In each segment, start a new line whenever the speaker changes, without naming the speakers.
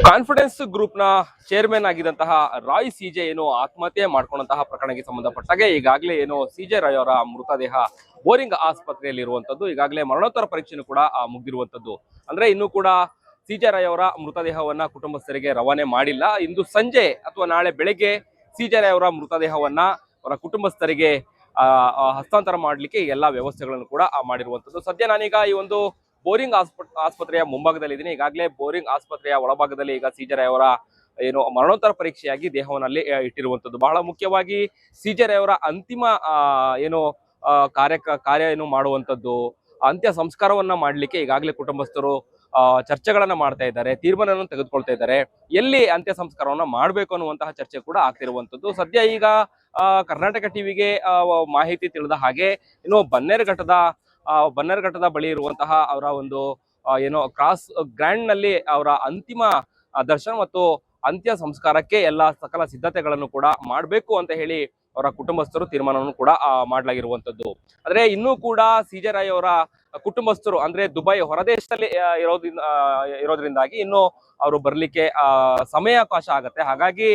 Confidence ಗ್ರೂಪ್ನ chairman ಆಗಿದ್ದಂತಹ Roy C J ಏನು ಆತ್ಮಹತ್ಯೆ ಮಾಡ್ಕೊಂಡಂತಹ ಪ್ರಕರಣಕ್ಕೆ ಸಂಬಂಧಪಟ್ಟಾಗೆ ಈಗಾಗಲೇ ಏನು ಸಿಜೆ ರಾಯ್ ಅವರ ಮೃತದೇಹ ಬೋರಿಂಗ್ ಆಸ್ಪತ್ರೆಯಲ್ಲಿ ಇರುವಂತದ್ದು. ಈಗಾಗಲೇ ಮರಣೋತ್ತರ ಪರೀಕ್ಷೆನೂ ಕೂಡ ಮುಗ್ದಿರುವಂತದ್ದು. ಅಂದ್ರೆ ಇನ್ನು ಕೂಡ ಸಿಜೆ ರಾಯ್ ಅವರ ಮೃತದೇಹವನ್ನ ಕುಟುಂಬಸ್ಥರಿಗೆ ರವಾನೆ ಮಾಡಿಲ್ಲ. ಇಂದು ಸಂಜೆ ಅಥವಾ ನಾಳೆ ಬೆಳಗ್ಗೆ ಸಿಜೆ ರಾಯ್ ಅವರ ಮೃತದೇಹವನ್ನ ಅವರ ಕುಟುಂಬಸ್ಥರಿಗೆ ಹಸ್ತಾಂತರ ಮಾಡಲಿಕ್ಕೆ ಎಲ್ಲಾ ವ್ಯವಸ್ಥೆಗಳನ್ನು ಕೂಡ ಮಾಡಿರುವಂತದ್ದು. ಸದ್ಯ ನಾನೀಗ ಈ ಒಂದು ಬೋರಿಂಗ್ ಆಸ್ಪ, ಆಸ್ಪತ್ರೆಯ ಮುಂಭಾಗದಲ್ಲಿ ಇದ್ದೀನಿ ಈಗಾಗಲೇ ಬೋರಿಂಗ್ ಆಸ್ಪತ್ರೆಯ ಒಳಭಾಗದಲ್ಲಿ ಈಗ ಸಿಜೆ ಅವರ, ಏನು, ಮರಣೋತ್ತರ ಪರೀಕ್ಷೆಯಾಗಿ ದೇಹವನ್ನಲ್ಲಿ ಇಟ್ಟಿರುವಂತದ್ದು ಬಹಳ ಮುಖ್ಯವಾಗಿ ಸಿಜೆ ಅವರ ಅಂತಿಮ ಏನು ಕಾರ್ಯ ಕಾರ್ಯ ಏನು ಮಾಡುವಂತದ್ದು ಅಂತ್ಯ ಸಂಸ್ಕಾರವನ್ನ ಮಾಡ್ಲಿಕ್ಕೆ ಈಗಾಗಲೇ ಕುಟುಂಬಸ್ಥರು ಚರ್ಚೆಗಳನ್ನು ಮಾಡ್ತಾ ಇದ್ದಾರೆ, ತೀರ್ಮಾನವನ್ನು ತೆಗೆದುಕೊಳ್ತಾ ಇದ್ದಾರೆ. ಎಲ್ಲಿ ಅಂತ್ಯ ಸಂಸ್ಕಾರವನ್ನ ಮಾಡಬೇಕು ಅನ್ನುವಂತಹ ಚರ್ಚೆ ಕೂಡ ಆಗ್ತಿರುವಂತದ್ದು ಸದ್ಯ ಈಗ ಕರ್ನಾಟಕ ಟಿವಿಗೆ ಮಾಹಿತಿ ತಿಳಿದ ಹಾಗೆ, ಇನ್ನು ಬನ್ನೇರುಘಟ್ಟದ ಬನ್ನೇರುಘಟ್ಟದ ಬಳಿ ಇರುವಂತಹ ಅವರ ಒಂದು ಏನೋ ಕ್ರಾಸ್ ಗ್ರ್ಯಾಂಡ್ನಲ್ಲಿ ಅವರ ಅಂತಿಮ ದರ್ಶನ ಮತ್ತು ಅಂತ್ಯ ಸಂಸ್ಕಾರಕ್ಕೆ ಎಲ್ಲ ಸಕಲ ಸಿದ್ಧತೆಗಳನ್ನು ಕೂಡ ಮಾಡಬೇಕು ಅಂತ ಹೇಳಿ ಅವರ ಕುಟುಂಬಸ್ಥರು ತೀರ್ಮಾನವನ್ನು ಕೂಡ ಆ, ಆದ್ರೆ ಇನ್ನೂ ಕೂಡ ಸಿಜೆ ರಾಯ್ ಅವರ ಕುಟುಂಬಸ್ಥರು ಅಂದ್ರೆ ದುಬೈ ಹೊರದೇಶದಲ್ಲಿ ಇರೋದ್ರಿಂದ ಇರೋದ್ರಿಂದಾಗಿ ಇನ್ನು ಅವರು ಬರ್ಲಿಕ್ಕೆ ಸಮಯಾವಕಾಶ ಆಗತ್ತೆ. ಹಾಗಾಗಿ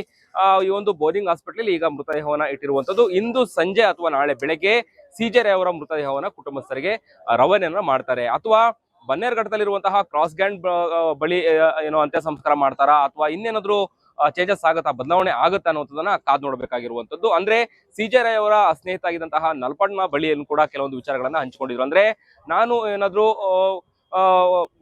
ಈ ಒಂದು ಬೋರಿಂಗ್ ಹಾಸ್ಪಿಟಲ್ ಈಗ ಮೃತದೇಹವನ್ನ ಇಟ್ಟಿರುವಂತದ್ದು ಇಂದು ಸಂಜೆ ಅಥವಾ ನಾಳೆ ಬೆಳಗ್ಗೆ ಸಿಜೆ ರಾಯ್ ಅವರ ಮೃತದೇಹವನ್ನ ಕುಟುಂಬಸ್ಥರಿಗೆ ರವಾನೆಯನ್ನ ಮಾಡ್ತಾರೆ. ಅಥವಾ ಬನ್ನೇರ್ಘಟ್ಟದಲ್ಲಿರುವಂತಹ ಕ್ರಾಸ್ ಗ್ಯಾಂಡ್ ಬಳಿ ಏನೋ ಅಂತ್ಯ ಸಂಸ್ಕಾರ ಮಾಡ್ತಾರಾ? ಅಥವಾ ಇನ್ನೇನಾದ್ರೂ ಚೇಂಜಸ್ ಆಗುತ್ತಾ? ಬದಲಾವಣೆ ಆಗುತ್ತಾ ಅನ್ನೋದನ್ನ ಕಾದ್ ನೋಡ್ಬೇಕಾಗಿರುವಂತದ್ದು ಅಂದ್ರೆ ಸಿಜೆ ರೈ ಅವರ ಸ್ನೇಹಿತ ಆಗಿದ್ದಂತಹ ನಲ್ಪಣ್ಣ ಬಳಿಯನ್ನು ಕೂಡ ಕೆಲವೊಂದು ವಿಚಾರಗಳನ್ನ ಹಂಚಿಕೊಂಡಿದ್ರು. ಅಂದ್ರೆ ನಾನು ಏನಾದ್ರೂ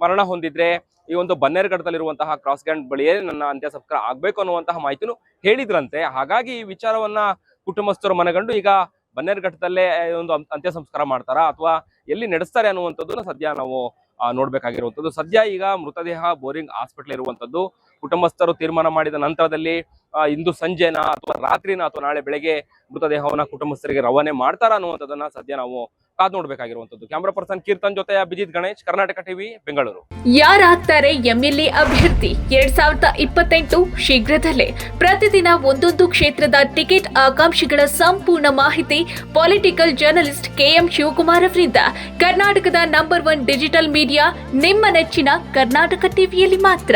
ಮರಣ ಹೊಂದಿದ್ರೆ, ಈ ಒಂದು ಬನ್ನೇರ್ಘಟ್ಟದಲ್ಲಿರುವಂತಹ ಕ್ರಾಸ್ ಗ್ಯಾಂಡ್ ಬಳಿಯೇ ನನ್ನ ಅಂತ್ಯ ಸಂಸ್ಕಾರ ಆಗ್ಬೇಕು ಅನ್ನುವಂತಹ ಮಾಹಿತಿನೂ ಹೇಳಿದ್ರಂತೆ. ಹಾಗಾಗಿ ಈ ವಿಚಾರವನ್ನ ಕುಟುಂಬಸ್ಥರು ಮನಗಂಡು ಈಗ ಬನ್ನೇರುಘಟ್ಟದಲ್ಲೇ ಒಂದು ಅಂ- ಅಂತ್ಯ ಸಂಸ್ಕಾರ ಮಾಡ್ತಾರಾ? ಅಥವಾ ಎಲ್ಲಿ ನಡೆಸ್ತಾರೆ ಅನ್ನುವಂಥದ್ದನ್ನ ಸದ್ಯ ನಾವು ನೋಡ್ಬೇಕಾಗಿರುವಂಥದ್ದು. ಸದ್ಯ ಈಗ ಮೃತದೇಹ ಬೋರಿಂಗ್ ಹಾಸ್ಪಿಟಲ್ ಇರುವಂಥದ್ದು. ಕುಟುಂಬಸ್ಥರು ತೀರ್ಮಾನ ಮಾಡಿದ ನಂತರದಲ್ಲಿ ಇಂದು ಸಂಜೆನಾ ಅಥವಾ ರಾತ್ರಿನ ಅಥವಾ ನಾಳೆ ಬೆಳಗ್ಗೆ ಮೃತದೇಹವನ್ನ ಕುಟುಂಬಸ್ಥರಿಗೆ ರವಾನೆ ಮಾಡ್ತಾರಾ ಅನ್ನುವಂಥದ್ದನ್ನ ಸದ್ಯ ನಾವು ಕಾದ್ ನೋಡ್ಬೇಕಾಗಿರುವಂತದ್ದು ಕ್ಯಾಮ್ರಾ ಪರ್ಸನ್ ಕೀರ್ತನ್ ಜೊತೆ ಅಭಿಜಿತ್ ಗಣೇಶ್, ಕರ್ನಾಟಕ ಟಿವಿ, ಬೆಂಗಳೂರು.
ಯಾರಾಗ್ತಾರೆ ಎಂಎಲ್ಎ ಅಭ್ಯರ್ಥಿ? ಎರಡ್ ಸಾವಿರದ ಇಪ್ಪತ್ತೆಂಟು ಶೀಘ್ರದಲ್ಲೇ. ಪ್ರತಿದಿನ ಒಂದೊಂದು ಕ್ಷೇತ್ರದ ಟಿಕೆಟ್ ಆಕಾಂಕ್ಷಿಗಳ ಸಂಪೂರ್ಣ ಮಾಹಿತಿ ಪೊಲಿಟಿಕಲ್ ಜರ್ನಲಿಸ್ಟ್ ಕೆಎಂ ಶಿವಕುಮಾರ್ ಅವರಿಂದ. ಕರ್ನಾಟಕದ ನಂಬರ್ ಒನ್ ಡಿಜಿಟಲ್ ಮೀಡಿಯಾ ನಿಮ್ಮ ನೆಚ್ಚಿನ ಕರ್ನಾಟಕ ಟಿವಿಯಲ್ಲಿ ಮಾತ್ರ.